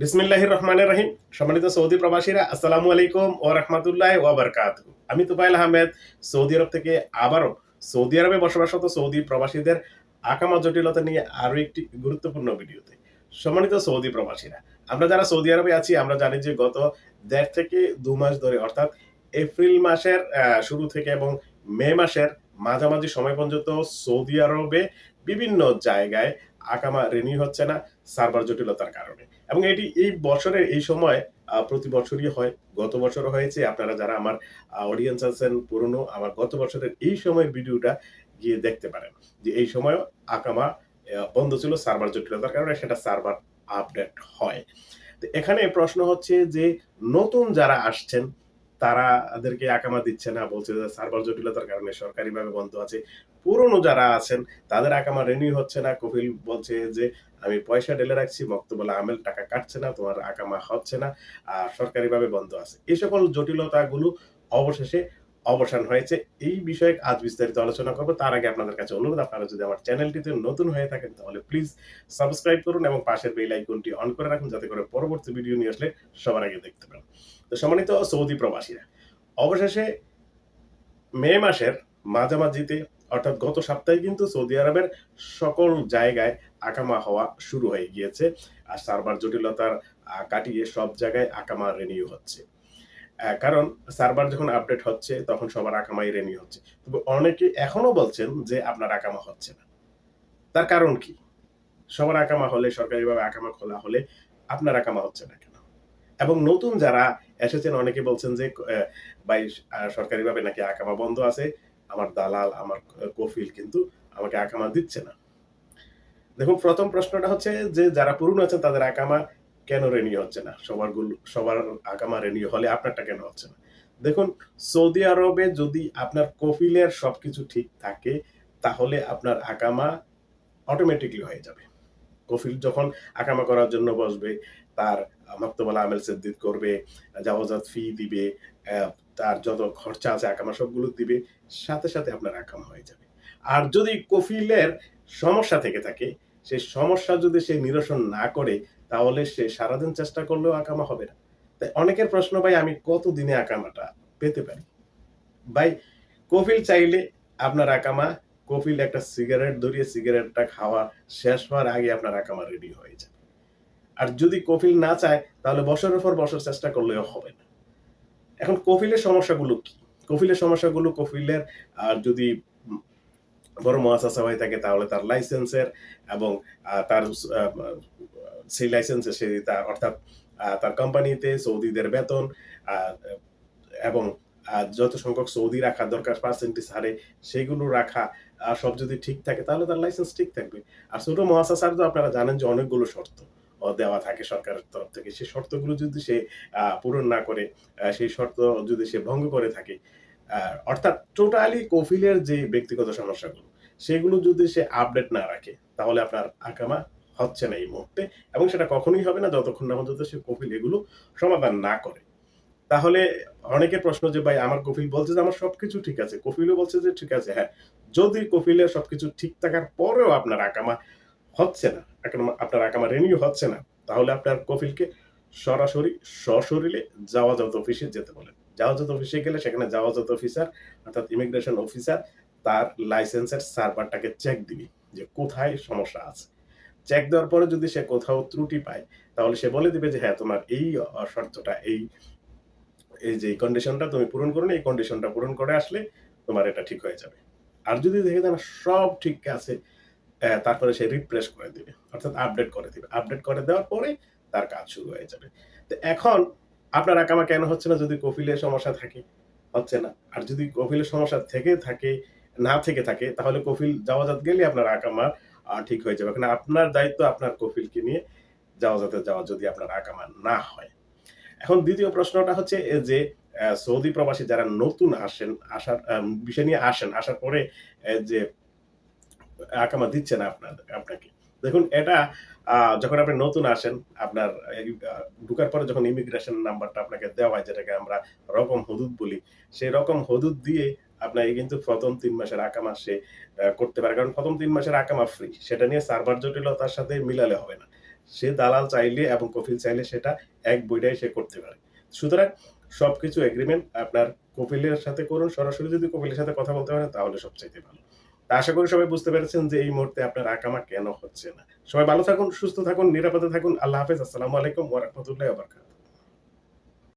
বিসমিল্লাহির রহমানের রহিম। সম্মানিত সৌদি প্রবাসীরা, আসসালামু আলাইকুম ও রহমতুল্লাহ ও বারকাত আমি তুফাইল আহমেদ, সৌদি আরব থেকে আবারও সৌদি আরবে বসবাসরত সৌদি প্রবাসীদের আকামা জটিলতা নিয়ে আরও একটি গুরুত্বপূর্ণ ভিডিওতে। সম্মানিত সৌদি প্রবাসীরা, আমরা যারা সৌদি আরবে আছি, আমরা জানি যে গত দেড় থেকে দু মাস ধরে, অর্থাৎ এপ্রিল মাসের শুরু থেকে এবং মে মাসের মাঝামাঝি সময় পর্যন্ত সৌদি আরবে বিভিন্ন জায়গায় আকামা রিনিউ হচ্ছে না, সার্ভার জটিলতার কারণে। এবং এটি এই বছরের এই সময় প্রতি বছরই হয়, গত বছরও হয়েছে। আপনারা যারা আমার অডিয়েন্স আছেন, পুরনো, আমার গত বছরের এই সময়ের ভিডিওটা গিয়ে দেখতে পারেন যে এই সময় আকামা বন্ধ ছিল সার্ভার জটিলতার কারণে, সেটা সার্ভার আপডেট হয়। তো এখানে প্রশ্ন হচ্ছে যে, নতুন যারা আসছেন তারাদেরকে আকামা দিচ্ছে না, বলছে যে সার্ভার জটিলতার কারণে সরকারিভাবে বন্ধ আছে। পুরনো যারা আছেন, তাদের আকামা রেনিউ হচ্ছে না। কপিল বলছে যে, আমি পয়সা ঢেলে রাখছি, বক্তব্য আমেল, টাকা কাটছে না, তোমার আকামা হচ্ছে না, আর সরকারিভাবে বন্ধ আছে। এই সকল জটিলতাগুলো অবশেষে অবসান হয়েছে। এই বিষয়ে আজ বিস্তারিত আলোচনা করব। তার আগে আপনাদের কাছে অনুরোধ, আপনারা যদি আমার চ্যানেলটিতে নতুন হয়ে থাকেন, তাহলে প্লিজ সাবস্ক্রাইব করুন এবং পাশের বেল আইকনটি অন করে রাখুন, যাতে করে পরবর্তী ভিডিও নিয়ে আসলে সবার আগে দেখতে পান সম্মানিত সৌদি প্রবাসীরা, অবশেষে মে মাসের মাঝামাঝিতে, অর্থাৎ গত সপ্তাহে কিন্তু সৌদি আরবের সকল জায়গায় আকামা হওয়া শুরু হয়ে গিয়েছে আর সার্ভার জটিলতার কাটিয়ে সব জায়গায় আকামা রেনিউ হচ্ছে। কারণ সার্ভার যখন আপডেট হচ্ছে, তখন সবার আকামাই রেনিউ হচ্ছে। তবে অনেকে এখনও বলছেন যে আপনার আকামা হচ্ছে না। তার কারণ কি? সবার আকামা হলে, সরকারিভাবে আকামা খোলা হলে আপনার আকামা হচ্ছে না কেন? এবং নতুন যারা এসেছেন, অনেকে বলছেন যে ভাই সরকারিভাবে নাকি আকামা বন্ধ আছে, আমার দালাল, আমার কফিল কিন্তু আমাকে আকামা দিচ্ছে না। দেখুন, প্রথম প্রশ্নটা হচ্ছে যে, যারা পুরনো আছেন, তাদের আকামা কেন রেনিউ হচ্ছে না? সবার সবার আকামা রেনিউ হলে আপনারটা কেন হচ্ছে না? দেখুন, সৌদি আরবে যদি আপনার কফিলের সবকিছু ঠিক থাকে, তাহলে আপনার আকামা অটোমেটিকলি হয়ে যাবে। কফিল যখন আকামা করার জন্য বসবে, তার মাক্তবালা আমেল সেদ্দিদ করবে জাওয়াজাত ফি দিবে তার যত খরচা আছে আকামা সবগুলো দিবে, সাথে সাথে আপনার আকামা হয়ে যাবে। আর যদি কফিলের সমস্যা থেকে থাকে সেই সমস্যা যদি সে নিরসন না করে, তাহলে সে সারাদিন চেষ্টা করলেও আকামা হবে না। তাই অনেকের প্রশ্ন, ভাই, আমি কত দিনে আকামাটা পেতে পারি? ভাই, কফিল চাইলে আপনার আকামা কফিল একটা সিগারেট ধরিয়ে সিগারেটটা খাওয়া শেষ হওয়ার আগে আপনার আকামা রেডি হয়ে যাবে। আর যদি কফিল না চায়, তাহলে বছরের পর বছর চেষ্টা করলেও হবে না। এখন কফিলের সমস্যাগুলো কি? কফিলের সমস্যাগুলো কফিলের আর যদি বড় মহাশাসা হয়ে থাকে, তাহলে তার লাইসেন্সের এবং তার সেই লাইসেন্সে সে অর্থাৎ তার কোম্পানিতে সৌদিদের বেতন এবং যত সংখ্যক সৌদি রাখা, দরকার পার্সেন্টেজ হারে, সেগুলো রাখা সব যদি ঠিক থাকে, তাহলে তার লাইসেন্স ঠিক থাকবে। আর ছোট মহাশাসার তো আপনারা জানেন যে অনেকগুলো শর্ত দেওয়া থাকে সরকারের তরফ থেকে। সেই শর্তগুলো যদি সে পূরণ না করে সেই শর্ত যদি সে ভঙ্গ করে থাকে অর্থাৎ টোটালি কফিলের যে ব্যক্তিগত সমস্যাগুলো, সেগুলো যদি সে আপডেট না রাখে, তাহলে আপনার আকামা হচ্ছে না এই মুহূর্তে এবং সেটা কখনোই হবে না যতক্ষণ না পর্যন্ত সে কফিল এগুলো সমাধান না করে। তাহলে অনেকের প্রশ্ন যে, ভাই, আমার কফিল বলছে যে, আমার সবকিছু ঠিক আছে। কফিলও বলছে যে, ঠিক আছে। হ্যাঁ যদি কফিলের সবকিছু ঠিক থাকার পরেও আপনার আকামা হচ্ছে না আপনার আকামা রেনিউ হচ্ছে না, তাহলে আপনার কফিলকে সরাসরি সশরীরে যাওয়াজাত অফিসে যেতে বলেন। যাওয়াজাত অফিসে গেলে সেখানে যাওয়াজাত অফিসার, অর্থাৎ ইমিগ্রেশন অফিসার তার লাইসেন্সের সার্ভারটাকে চেক দিবে যে, কোথায় সমস্যা আছে। চেক দেওয়ার পরে যদি সে কোথাও ত্রুটি পায়, তাহলে সে বলে দিবে যে হ্যাঁ তোমার এই শর্তটা এই এই যে কন্ডিশনটা তুমি পূরণ করো এই কন্ডিশনটা পূরণ করে আসলে তোমার এটা ঠিক হয়ে যাবে। আর যদি দেখে যে না সব ঠিক আছে তারপরে সে রিফ্রেশ করে দিবে, অর্থাৎ আপডেট করে দিবে। আপডেট করে দেওয়ার পরে তার কাজ শুরু হয়ে যাবে। তো এখন আপনার আকামা কেন হচ্ছে না যদি কফিলের সমস্যা থাকে? হচ্ছে না। আর যদি কফিলের সমস্যা থেকে থাকে, না থেকে থাকে, তাহলে কফিল যাওয়াজাত গেলে আপনার আকামা ঠিক হয়ে যাবে। কারণ আপনার দায়িত্ব আপনার কফিলকে নিয়ে যাওয়াজাতে যাওয়া যদি আপনার আকামা না হয়। এখন দ্বিতীয় প্রশ্নটা হচ্ছে যে সৌদি প্রবাসী যারা নতুন আসেন, আসার বিষয় নিয়ে আসেন, আসার পরে যে, আকামা দিচ্ছে না আপনার, আপনাকে। দেখুন, এটা যখন আপনি নতুন আসেন, আপনার ঢুকার পরে যখন ইমিগ্রেশন নাম্বারটা আপনাকে দেওয়া হয়, যেটাকে আমরা রকম হদুদ বলি, সেই রকম হদুদ দিয়ে আপনাকে কিন্তু প্রথম তিন মাসের আকামা সে করতে পারে। কারণ প্রথম তিন মাসের আকামা ফ্রি সেটা নিয়ে সার্ভার জটিলতার সাথে মিলালে হবে না। সে দালাল চাইলে এবং কফিল চাইলে সেটা এক বইটাই সে করতে পারে। সুতরাং সবকিছু এগ্রিমেন্ট আপনার কপিলের সাথে করুন। সরাসরি যদি কপিলের সাথে কথা বলতে পারেন, তাহলে সবচাইতে ভালো। আশা করি সবাই বুঝতে পেরেছেন যে এই মুহূর্তে আপনার আকামা কেন হচ্ছে না। সবাই ভালো থাকুন, সুস্থ থাকুন, নিরাপদে থাকুন। আল্লাহ হাফেজ। আসসালামু আলাইকুম ওরহমতুল্লাহ